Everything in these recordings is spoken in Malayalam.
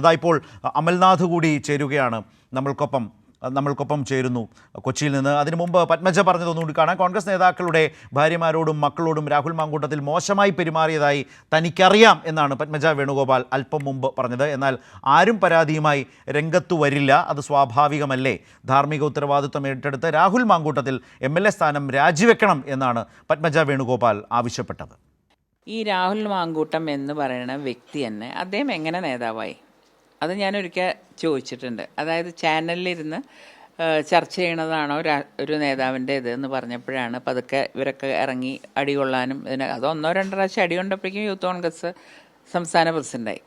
അതാ ഇപ്പോൾ അമൽനാഥ് കൂടി ചേരുകയാണ്. നമ്മൾക്കൊപ്പം നമ്മൾക്കൊപ്പം ചേരുന്നു കൊച്ചിയിൽ നിന്ന്. അതിനു മുമ്പ് പത്മജ പറഞ്ഞതൊന്നുകൂടി കാണാം. കോൺഗ്രസ് നേതാക്കളുടെ ഭാര്യമാരോടും മക്കളോടും രാഹുൽ മാങ്കൂട്ടത്തിൽ മോശമായി പെരുമാറിയതായി തനിക്കറിയാം എന്നാണ് പത്മജ വേണുഗോപാൽ അല്പം മുമ്പ് പറഞ്ഞത്. എന്നാൽ ആരും പരാതിയുമായി രംഗത്തു വരില്ല. അത് സ്വാഭാവികമല്ലേ? ധാർമ്മിക ഉത്തരവാദിത്വം ഏറ്റെടുത്ത് രാഹുൽ മാങ്കൂട്ടത്തിൽ എം സ്ഥാനം രാജിവെക്കണം എന്നാണ് പത്മജ വേണുഗോപാൽ ആവശ്യപ്പെട്ടത്. ഈ രാഹുൽ മാങ്കൂട്ടം എന്ന് പറയുന്ന വ്യക്തി തന്നെ അദ്ദേഹം എങ്ങനെ നേതാവായി? അത് ഞാൻ ഒരിക്കൽ ചോദിച്ചിട്ടുണ്ട്. അതായത് ചാനലിലിരുന്ന് ചർച്ച ചെയ്യണതാണോ ഒരു നേതാവിന്റെ ഇത് എന്ന് പറഞ്ഞപ്പോഴാണ് പതുക്കെ ഇവരൊക്കെ ഇറങ്ങി അടി കൊള്ളാനും ഇതിന് അത് ഒന്നോ രണ്ടോ പ്രാവശ്യം അടി കൊണ്ടപ്പോഴേക്കും യൂത്ത് കോൺഗ്രസ് സംസ്ഥാന പ്രസിഡന്റായി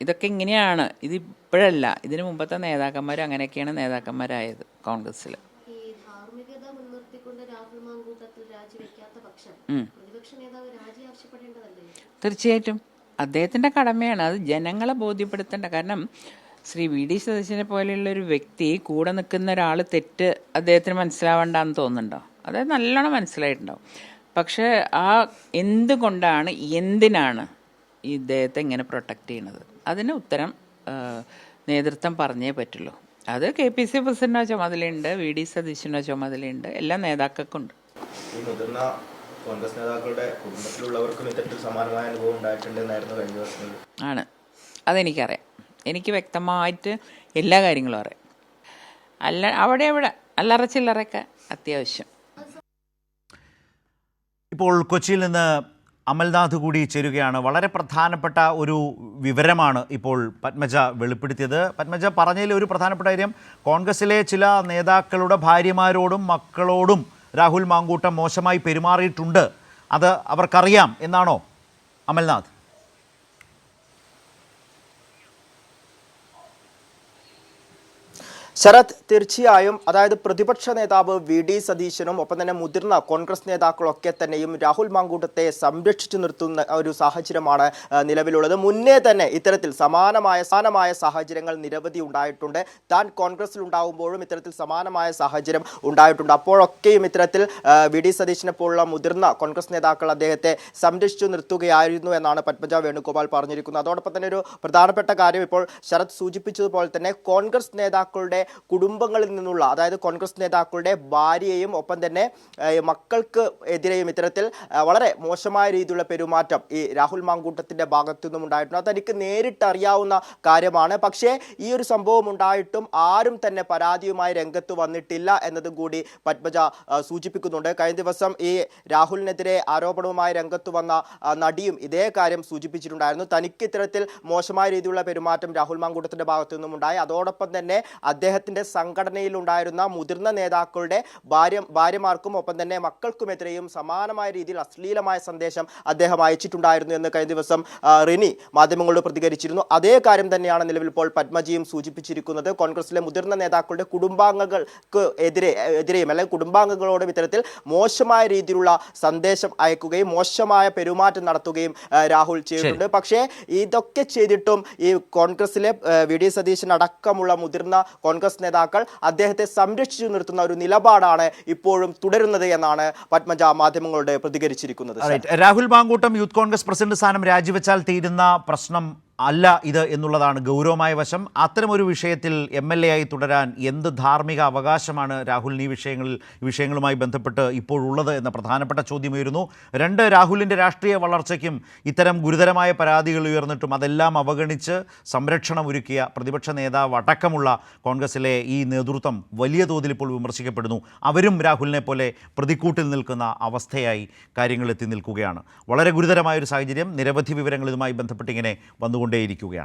ഇതൊക്കെ ഇങ്ങനെയാണ്. ഇത് ഇപ്പോഴല്ല. ഇതിനു മുമ്പത്തെ നേതാക്കന്മാർ അങ്ങനെയൊക്കെയാണ് നേതാക്കന്മാരായത് കോൺഗ്രസ്സിൽ തീർച്ചയായിട്ടും. അദ്ദേഹത്തിന്റെ കടമയാണ്. അത് ജനങ്ങളെ ബോധ്യപ്പെടുത്തേണ്ട. കാരണം ശ്രീ വി ഡി സതീശനെ പോലെയുള്ള ഒരു വ്യക്തി കൂടെ നിൽക്കുന്ന ഒരാൾ തെറ്റ് അദ്ദേഹത്തിന് മനസ്സിലാവണ്ടെന്ന് തോന്നുന്നുണ്ടോ? അതായത് നല്ലോണം മനസ്സിലായിട്ടുണ്ടാവും. പക്ഷേ ആ എന്തുകൊണ്ടാണ് എന്തിനാണ് ഈ ഇദ്ദേഹത്തെ ഇങ്ങനെ പ്രൊട്ടക്റ്റ് ചെയ്യുന്നത് അതിന് ഉത്തരം നേതൃത്വം പറഞ്ഞേ പറ്റുള്ളൂ. അത് കെ പി സി പ്രസിഡന്റിനോ ചുമതലയുണ്ട് വി ഡി സതീശനോ ചുമതലയുണ്ട് എല്ലാ നേതാക്കൾക്കുണ്ട് കോൺഗ്രസ് നേതാക്കളുടെ കുടുംബത്തിലുള്ളവർക്കും ഇത്തരത്തിൽ സമാനമായ അനുഭവം ഉണ്ടായിട്ടുണ്ടെന്നായിരുന്നു കഴിഞ്ഞ വർഷങ്ങളിൽ ആണ്. അതെനിക്കറിയാം. എനിക്ക് വ്യക്തമായിട്ട് എല്ലാ കാര്യങ്ങളും അറിയാം. അല്ല അവിടെ അവിടെ അല്ലറ ചില്ലറയൊക്കെ അത്യാവശ്യം. ഇപ്പോൾ കൊച്ചിയിൽ നിന്ന് അമൽനാഥ് കൂടി ചേരുകയാണ്. വളരെ പ്രധാനപ്പെട്ട ഒരു വിവരമാണ് ഇപ്പോൾ പത്മജ വെളിപ്പെടുത്തിയത്. പത്മജ പറഞ്ഞതിൽ ഒരു പ്രധാനപ്പെട്ട കാര്യം കോൺഗ്രസിലെ ചില നേതാക്കളുടെ ഭാര്യമാരോടും മക്കളോടും രാഹുൽ മാങ്കൂട്ടം മോശമായി പെരുമാറിയിട്ടുണ്ട്. അത് അവർക്കറിയാം എന്നാണോ? അമൽനാഥ്. ശരത് തീർച്ചയായും അതായത് പ്രതിപക്ഷ നേതാവ് വി ഡി സതീശനും ഒപ്പം തന്നെ മുതിർന്ന കോൺഗ്രസ് നേതാക്കളൊക്കെ തന്നെയും രാഹുൽ മാങ്കൂട്ടത്തെ സംരക്ഷിച്ചു നിർത്തുന്ന ഒരു സാഹചര്യമാണ് നിലവിലുള്ളത്. മുന്നേ തന്നെ ഇത്തരത്തിൽ സമാനമായ സമാനമായ സാഹചര്യങ്ങൾ നിരവധി ഉണ്ടായിട്ടുണ്ട്. താൻ കോൺഗ്രസിൽ ഉണ്ടാകുമ്പോഴും ഇത്തരത്തിൽ സമാനമായ സാഹചര്യം ഉണ്ടായിട്ടുണ്ട്. അപ്പോഴൊക്കെയും ഇത്തരത്തിൽ വി ഡി സതീശനെ പോലുള്ള മുതിർന്ന കോൺഗ്രസ് നേതാക്കൾ അദ്ദേഹത്തെ സംരക്ഷിച്ചു നിർത്തുകയായിരുന്നു എന്നാണ് പത്മജ വേണുഗോപാൽ പറഞ്ഞിരിക്കുന്നത്. അതോടൊപ്പം തന്നെ ഒരു പ്രധാനപ്പെട്ട കാര്യം ഇപ്പോൾ ശരത് സൂചിപ്പിച്ചതുപോലെ തന്നെ കോൺഗ്രസ് നേതാക്കളുടെ കുടുംബങ്ങളിൽ നിന്നുള്ള അതായത് കോൺഗ്രസ് നേതാക്കളുടെ ഭാര്യയെയും ഒപ്പം തന്നെ മക്കൾക്ക് എതിരെയും ഇത്തരത്തിൽ വളരെ മോശമായ രീതിയിലുള്ള പെരുമാറ്റം ഈ രാഹുൽ മാങ്കൂട്ടത്തിന്റെ ഭാഗത്തു നിന്നും ഉണ്ടായിട്ടുണ്ട്. അത് എനിക്ക് നേരിട്ടറിയാവുന്ന കാര്യമാണ്. പക്ഷേ ഈ ഒരു സംഭവം ഉണ്ടായിട്ടും ആരും തന്നെ പരാതിയുമായി രംഗത്ത് വന്നിട്ടില്ല എന്നതും കൂടി പത്മജ സൂചിപ്പിക്കുന്നുണ്ട്. കഴിഞ്ഞ ദിവസം ഈ രാഹുലിനെതിരെ ആരോപണവുമായി രംഗത്ത് വന്ന നടിയും ഇതേ കാര്യം സൂചിപ്പിച്ചിട്ടുണ്ടായിരുന്നു. തനിക്ക് ഇത്തരത്തിൽ മോശമായ രീതിയിലുള്ള പെരുമാറ്റം രാഹുൽ മാങ്കൂട്ടത്തിന്റെ ഭാഗത്തു നിന്നും ഉണ്ടായി അതോടൊപ്പം തന്നെ അദ്ദേഹത്തിന്റെ സംഘടനയിൽ ഉണ്ടായിരുന്ന മുതിർന്ന നേതാക്കളുടെ ഭാര്യ ഭാര്യമാർക്കും ഒപ്പം തന്നെ മക്കൾക്കുമെതിരെയും സമാനമായ രീതിയിൽ അശ്ലീലമായ സന്ദേശം അദ്ദേഹം അയച്ചിട്ടുണ്ടായിരുന്നു എന്ന് കഴിഞ്ഞ ദിവസം റിനി മാധ്യമങ്ങളോട് പ്രതികരിച്ചിരുന്നു. അതേ കാര്യം തന്നെയാണ് നിലവിൽ ഇപ്പോൾ പത്മജിയും സൂചിപ്പിച്ചിരിക്കുന്നത്. കോൺഗ്രസിലെ മുതിർന്ന നേതാക്കളുടെ കുടുംബാംഗങ്ങൾക്ക് എതിരെ എതിരെയും അല്ലെങ്കിൽ കുടുംബാംഗങ്ങളോടും ഇത്തരത്തിൽ മോശമായ രീതിയിലുള്ള സന്ദേശം അയക്കുകയും മോശമായ പെരുമാറ്റം നടത്തുകയും രാഹുൽ ചെയ്തിട്ടുണ്ട്. പക്ഷേ ഇതൊക്കെ ചെയ്തിട്ടും ഈ കോൺഗ്രസിലെ വി. ഡി. സതീശൻ അടക്കമുള്ള മുതിർന്ന കോൺഗ്രസ് നേതാക്കൾ അദ്ദേഹത്തെ സംരക്ഷിച്ചു നിർത്തുന്ന ഒരു നിലപാടാണ് ഇപ്പോഴും തുടരുന്നത് എന്നാണ് പത്മജ മാധ്യമങ്ങളോട് പ്രതികരിച്ചിരിക്കുന്നത് രാഹുൽ മാങ്കൂട്ടം യൂത്ത് കോൺഗ്രസ് പ്രസിഡന്റ് സ്ഥാനം രാജിവെച്ചാൽ തീരുന്ന പ്രശ്നം അല്ല ഇത് എന്നുള്ളതാണ് ഗൗരവമായ വശം. അത്തരമൊരു വിഷയത്തിൽ എം എൽ എ ആയി തുടരാൻ എന്ത് ധാർമ്മിക അവകാശമാണ് രാഹുലിന് ഈ വിഷയങ്ങളിൽ വിഷയങ്ങളുമായി ബന്ധപ്പെട്ട് ഇപ്പോഴുള്ളത് എന്ന പ്രധാനപ്പെട്ട ചോദ്യം ഉയരുന്നു. രണ്ട് രാഹുലിന്റെ രാഷ്ട്രീയ വളർച്ചയ്ക്കും ഇത്തരം ഗുരുതരമായ പരാതികൾ ഉയർന്നിട്ടും അതെല്ലാം അവഗണിച്ച് സംരക്ഷണം ഒരുക്കിയ പ്രതിപക്ഷ നേതാവ് അടക്കമുള്ള കോൺഗ്രസിലെ ഈ നേതൃത്വം വലിയ തോതിൽ ഇപ്പോൾ വിമർശിക്കപ്പെടുന്നു. അവരും രാഹുലിനെ പോലെ പ്രതിക്കൂട്ടിൽ നിൽക്കുന്ന അവസ്ഥയായി കാര്യങ്ങൾ എത്തി നിൽക്കുകയാണ്. വളരെ ഗുരുതരമായ ഒരു സാഹചര്യം. നിരവധി വിവരങ്ങൾ ഇതുമായി ബന്ധപ്പെട്ട് ഇങ്ങനെ വന്നുകൊണ്ടേയിരിക്കുകയാണ്